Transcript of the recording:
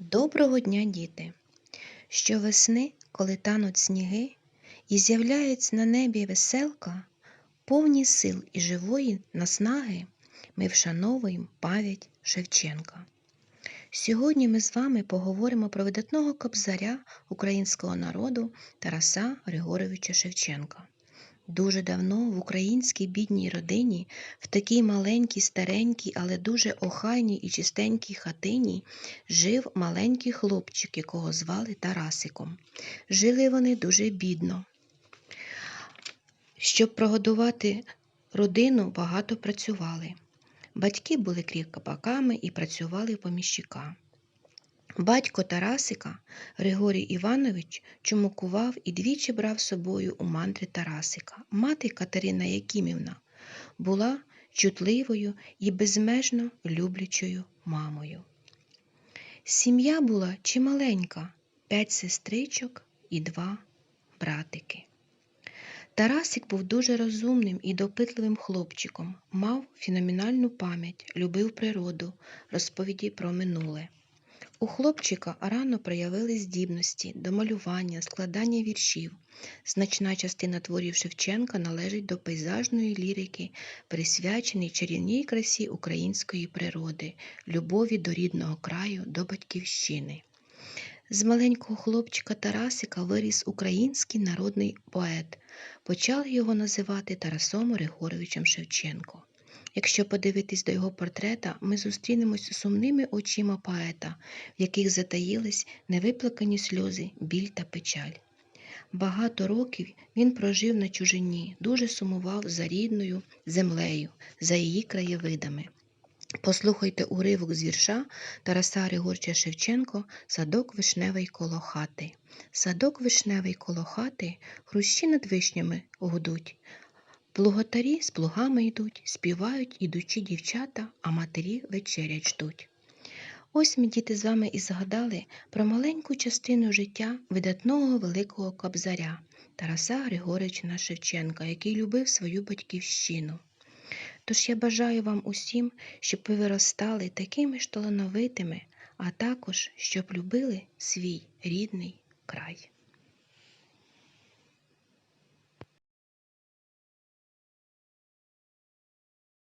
Доброго дня, діти! Щовесни, коли тануть сніги, і з'являється на небі веселка, повні сил і живої наснаги, ми вшановуємо пам'ять Шевченка. Сьогодні ми з вами поговоримо про видатного кобзаря українського народу Тараса Григоровича Шевченка. Дуже давно в українській бідній родині, в такій маленькій, старенькій, але дуже охайній і чистенькій хатині жив маленький хлопчик, якого звали Тарасиком. Жили вони дуже бідно. Щоб прогодувати родину, багато працювали. Батьки були кріпаками і працювали поміщика. Батько Тарасика, Григорій Іванович, чумакував і двічі брав з собою у мандри Тарасика. Мати Катерина Якимівна була чутливою і безмежно люблячою мамою. Сім'я була чималенька, п'ять сестричок і два братики. Тарасик був дуже розумним і допитливим хлопчиком, мав феноменальну пам'ять, любив природу, розповіді про минуле. У хлопчика рано проявили здібності до малювання, складання віршів. Значна частина творів Шевченка належить до пейзажної лірики, присвячений чарівній красі української природи, любові до рідного краю, до батьківщини. З маленького хлопчика Тарасика виріс український народний поет. Почали його називати Тарасом Григоровичем Шевченко. Якщо подивитись до його портрета, ми зустрінемось сумними очима поета, в яких затаїлись невиплакані сльози, біль та печаль. Багато років він прожив на чужині, дуже сумував за рідною землею, за її краєвидами. Послухайте уривок з вірша Тараса Григорча Шевченко Садок вишневий коло хати. Садок вишневий коло хати, хрущі над вишнями гудуть. Плуготарі з плугами йдуть, співають ідучі дівчата, а матері вечерять ждуть. Ось ми, діти, з вами і згадали про маленьку частину життя видатного великого кобзаря Тараса Григорича Шевченка, який любив свою батьківщину. Тож я бажаю вам усім, щоб ви виростали такими ж талановитими, а також щоб любили свій рідний край.